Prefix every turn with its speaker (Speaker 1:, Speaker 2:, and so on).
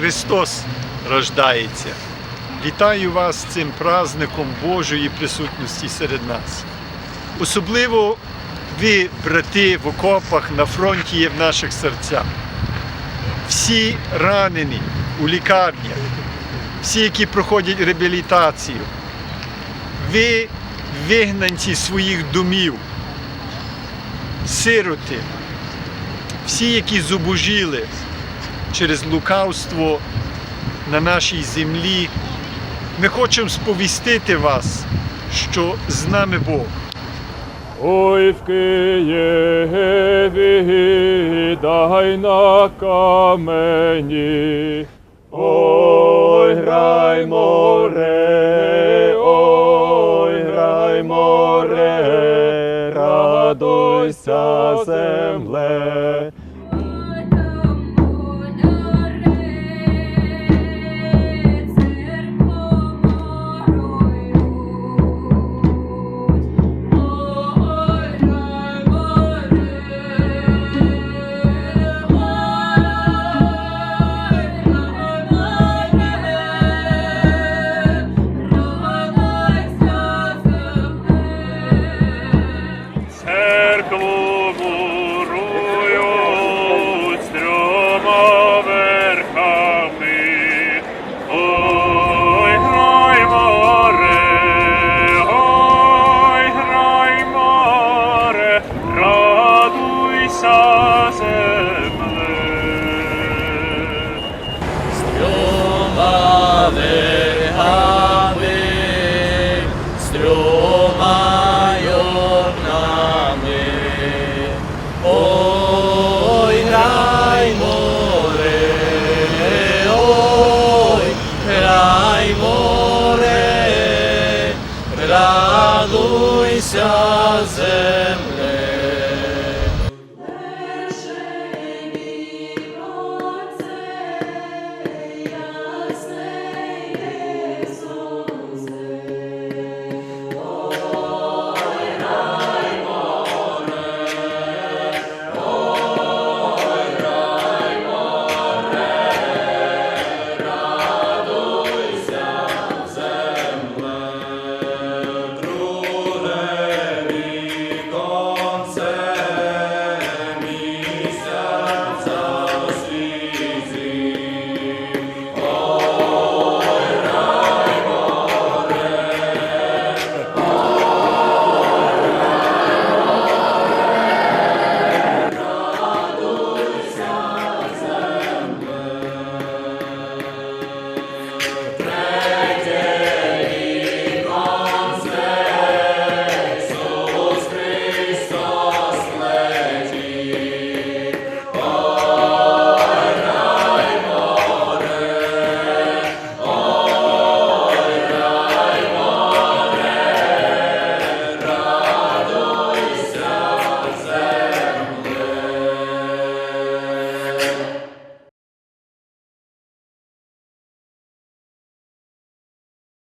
Speaker 1: Христос рождається. Вітаю вас цим праздником Божої присутності серед нас. Особливо ви, брати, в окопах на фронті є в наших серцях. Всі ранені у лікарнях, всі, які проходять реабілітацію, ви вигнанці своїх домів, сироти, всі, які зубожіли через лукавство на нашій землі, ми хочемо сповістити вас, що з нами Бог.
Speaker 2: Ой в Києві дай на камені. Ой, грай море, ой, грай море, радуйся, земле. Радуйся, земле.
Speaker 3: Трьома верхами, з трьома. Ой, грай море, ой, грай море, радуйся, земле.